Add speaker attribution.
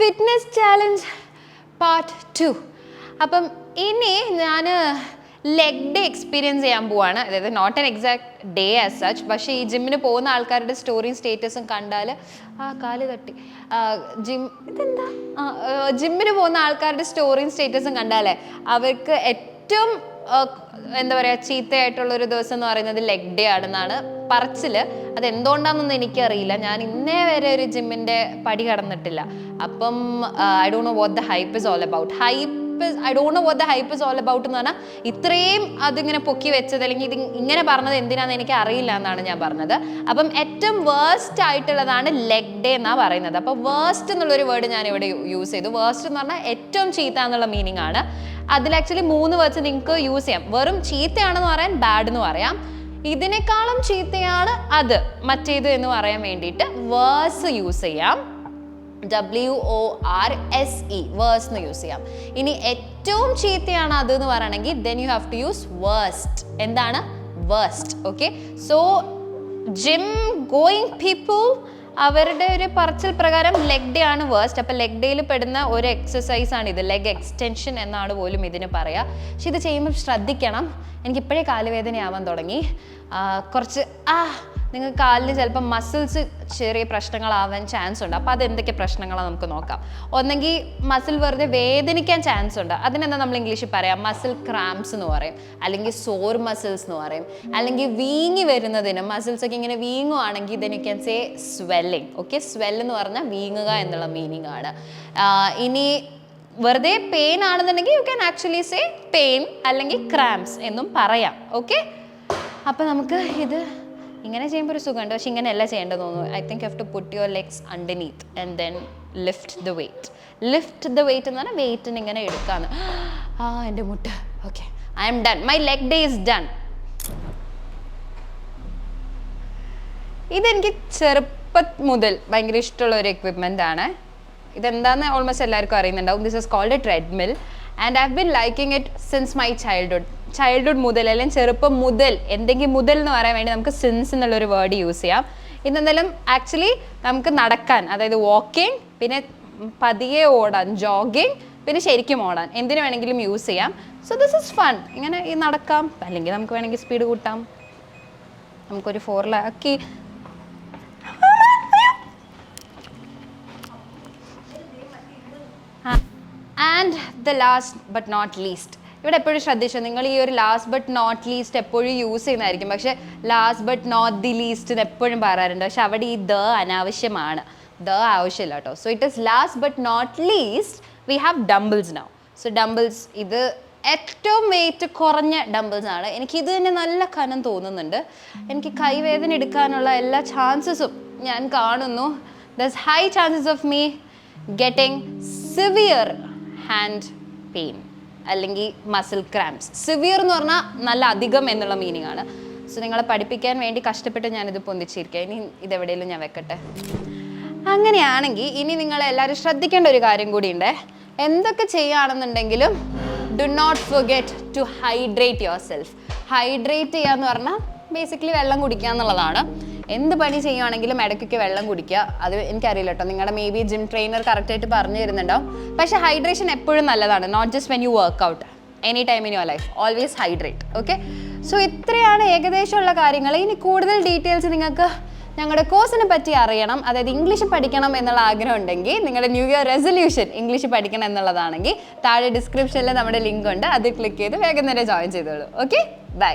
Speaker 1: Fitness challenge part two അപ്പം ഇനി ഞാൻ ലെഗ് ഡേ എക്സ്പീരിയൻസ് ചെയ്യാൻ പോവാണ്. അതായത് not an exact day as such പക്ഷേ ഈ ജിമ്മിന് പോകുന്ന ആൾക്കാരുടെ സ്റ്റോറിയും സ്റ്റേറ്റസും കണ്ടാൽ ആ കാൽ തട്ടി. ജിം ഇതെന്താ? ജിമ്മിന് പോകുന്ന ആൾക്കാരുടെ സ്റ്റോറിയും സ്റ്റേറ്റസും കണ്ടാലേ അവർക്ക് ഏറ്റവും എന്താ പറയുക ചീത്തയായിട്ടുള്ളൊരു ദിവസം എന്ന് പറയുന്നത് ലെഗ് ഡേ ആണെന്നാണ്. പറച്ചിൽ അത് എന്തുകൊണ്ടാണെന്നൊന്നും എനിക്കറിയില്ല. ഞാൻ ഇന്നേ വരെ ഒരു ജിമ്മിന്റെ പടി കടന്നിട്ടില്ല. അപ്പം I don't know what the hype is all about hype I don't know what the hype is all about എന്ന് പറഞ്ഞാൽ ഇത്രയും അതിങ്ങനെ പൊക്കി വെച്ചത് അല്ലെങ്കിൽ ഇത് ഇങ്ങനെ പറഞ്ഞത് എന്തിനാന്ന് എനിക്ക് അറിയില്ല എന്നാണ് ഞാൻ പറഞ്ഞത്. അപ്പം ഏറ്റവും വേർസ്റ്റ് ആയിട്ടുള്ളതാണ് ലെഗ് ഡേ എന്നാ പറയുന്നത്. അപ്പോൾ വേർസ്റ്റ് എന്നുള്ളൊരു വേർഡ് ഞാൻ ഇവിടെ യൂസ് ചെയ്തു. വേർസ്റ്റ് എന്ന് പറഞ്ഞാൽ ഏറ്റവും ചീത്ത എന്നുള്ള മീനിങ് ആണ്. അതിൽ ആക്ച്വലി മൂന്ന് വേർഡ്സ് നിങ്ങൾക്ക് യൂസ് ചെയ്യാം. വെറും ചീത്തയാണെന്ന് പറയാൻ ബാഡ് എന്ന് പറയാം. ഇതിനേക്കാളും ചീത്തയാണ് അത്. മറ്റേത് എന്ന് പറയാൻ വേണ്ടിയിട്ട് വേഴ്സ് യൂസ് ചെയ്യാം. W O R S E worse എന്ന് യൂസ് ചെയ്യാം. ഇനി ഏറ്റവും ചീത്തയാണ് അത് എന്ന് പറയണമെങ്കിൽ then you have to use worst എന്താണ്? Worst okay so gym going people അവരുടെ ഒരു പറച്ചിൽ പ്രകാരം ലെഗ് ഡേ ആണ് വേസ്റ്റ് അപ്പം ലെഗ് ഡേയിൽ പെടുന്ന ഒരു എക്സസൈസ് ആണ് ഇത്. ലെഗ് എക്സ്റ്റൻഷൻ എന്നാണ് പോലും ഇതിന് പറയുക പക്ഷെ ഇത് ചെയ്യുമ്പോൾ ശ്രദ്ധിക്കണം. എനിക്കിപ്പോഴേ കാലുവേദനയാവാൻ തുടങ്ങി. കുറച്ച് ആ നിങ്ങൾക്ക് കാലിന് ചിലപ്പോൾ മസിൽസ് ചെറിയ പ്രശ്നങ്ങളാവാൻ ചാൻസ് ഉണ്ട്. അപ്പോൾ അത് എന്തൊക്കെ പ്രശ്നങ്ങളാണ് നമുക്ക് നോക്കാം. ഒന്നെങ്കിൽ മസിൽ വെറുതെ വേദനിക്കാൻ ചാൻസ് ഉണ്ട്. അതിനെന്താ നമ്മൾ ഇംഗ്ലീഷിൽ പറയാം? മസിൽ ക്രാംസ് എന്ന് പറയും. അല്ലെങ്കിൽ സോർ മസിൽസ് എന്ന് പറയും. അല്ലെങ്കിൽ വീങ്ങി വരുന്നതിന് മസിൽസ് ഒക്കെ ഇങ്ങനെ വീങ്ങുവാണെങ്കിൽ then you can say swelling okay swell എന്ന് പറഞ്ഞാൽ വീങ്ങുക എന്നുള്ള മീനിങ് ആണ്. ഇനി വെറുതെ പെയിൻ ആണെന്നുണ്ടെങ്കിൽ you can actually say pain അല്ലെങ്കിൽ ക്രാംസ് എന്നും പറയാം. ഓക്കെ അപ്പം നമുക്ക് ഇത് ഇങ്ങനെ ചെയ്യുമ്പോൾ ഒരു സുഖമുണ്ട്. പക്ഷെ ഇങ്ങനെയല്ല ചെയ്യേണ്ടത് തോന്നുന്നു. I think have to put your legs underneath and then lift the weight lift the weight എന്ന് പറഞ്ഞാൽ വെയിറ്റിന് ഇങ്ങനെ എടുക്കാന്ന്. ആ എന്റെ മുട്ട. Okay I'm done my leg day is done ഇതെനിക്ക് ചെറുപ്പം മുതൽ ഭയങ്കര ഇഷ്ടമുള്ള ഒരു എക്വിപ്മെന്റ് ആണ്. ഇതെന്താന്ന് ഓൾമോസ്റ്റ് എല്ലാവർക്കും അറിയുന്നുണ്ടാവും. This is called a treadmill and I have been liking it since my childhood childhood മുതൽ അല്ലെങ്കിൽ ചെറുപ്പം മുതൽ എന്തെങ്കിലും മുതൽ എന്ന് പറയാൻ വേണ്ടി നമുക്ക് സിൻസ് എന്നുള്ളൊരു വേർഡ് യൂസ് ചെയ്യാം. ഇതെന്തായാലും ആക്ച്വലി നമുക്ക് നടക്കാൻ അതായത് വാക്കിംഗ് പിന്നെ പതിയെ ഓടാൻ ജോഗിങ് പിന്നെ ശരിക്കും ഓടാൻ എന്തിനു വേണമെങ്കിലും യൂസ് ചെയ്യാം. സോ ദിസ് ഇസ് ഫൺ ഇങ്ങനെ ഈ നടക്കാം അല്ലെങ്കിൽ നമുക്ക് വേണമെങ്കിൽ സ്പീഡ് കൂട്ടാം. നമുക്കൊരു ഫോറിലാക്കി and the last but not least ഇവിടെ എപ്പോഴും ശ്രദ്ധിച്ചു നിങ്ങൾ ഈ ഒരു ലാസ്റ്റ് ബട്ട് നോട്ട് ലീസ്റ്റ് എപ്പോഴും യൂസ് ചെയ്യുന്നതായിരിക്കും. പക്ഷേ last but not the least എന്ന് എപ്പോഴും പറയാറുണ്ട്. പക്ഷെ അവിടെ ഈ ദ അനാവശ്യമാണ്. ദ ആവശ്യമില്ല കേട്ടോ. So it is last but not least we have dumbbells now so dumbbells ഇത് ഏറ്റവും വെയിറ്റ് കുറഞ്ഞ ഡംബിൾസ് ആണ്. എനിക്ക് ഇത് തന്നെ നല്ല കനം തോന്നുന്നുണ്ട്. എനിക്ക് കൈവേദന എടുക്കാനുള്ള എല്ലാ ചാൻസസും ഞാൻ കാണുന്നു. Thus high chances of me getting severe hand pain അല്ലെങ്കിൽ മസിൽ ക്രാംസ് സിവിയർ എന്ന് പറഞ്ഞാൽ നല്ല അധികം എന്നുള്ള മീനിങ് ആണ്. സോ നിങ്ങളെ പഠിപ്പിക്കാൻ വേണ്ടി കഷ്ടപ്പെട്ട് ഞാനിത് പൊന്തിച്ചിരിക്കുക ഇനി ഇതെവിടെയെങ്കിലും ഞാൻ വെക്കട്ടെ. അങ്ങനെയാണെങ്കിൽ ഇനി നിങ്ങൾ എല്ലാവരും ശ്രദ്ധിക്കേണ്ട ഒരു കാര്യം കൂടിയുണ്ട്. എന്തൊക്കെ ചെയ്യുകയാണെന്നുണ്ടെങ്കിലും do not forget to hydrate yourself hydrate ചെയ്യുക എന്ന് പറഞ്ഞാൽ ബേസിക്കലി വെള്ളം കുടിക്കുക എന്നുള്ളതാണ്. എന്ത് പണി ചെയ്യുവാണെങ്കിലും ഇടയ്ക്കൊക്കെ വെള്ളം കുടിക്കുക. അത് എനിക്കറിയില്ല കേട്ടോ. നിങ്ങളുടെ മേ ബി ജിം ട്രെയിനർ കറക്റ്റായിട്ട് പറഞ്ഞു തരുന്നുണ്ടാവും പക്ഷെ ഹൈഡ്രേഷൻ എപ്പോഴും നല്ലതാണ്. Not just when you work out any time in your life always hydrate okay so ഇത്രയാണ് ഏകദേശമുള്ള കാര്യങ്ങൾ. ഇനി കൂടുതൽ ഡീറ്റെയിൽസ് നിങ്ങൾക്ക് ഞങ്ങളുടെ കോഴ്സിനെ പറ്റി അറിയണം. അതായത് ഇംഗ്ലീഷ് പഠിക്കണം എന്നുള്ള ആഗ്രഹം ഉണ്ടെങ്കിൽ നിങ്ങളുടെ ന്യൂ ഇയർ റെസൊല്യൂഷൻ ഇംഗ്ലീഷ് പഠിക്കണം എന്നുള്ളതാണെങ്കിൽ താഴെ ഡിസ്ക്രിപ്ഷനിൽ നമ്മുടെ ലിങ്ക് ഉണ്ട്. അത് ക്ലിക്ക് ചെയ്ത് വേഗം തന്നെ ജോയിൻ ചെയ്തോളൂ. Okay bye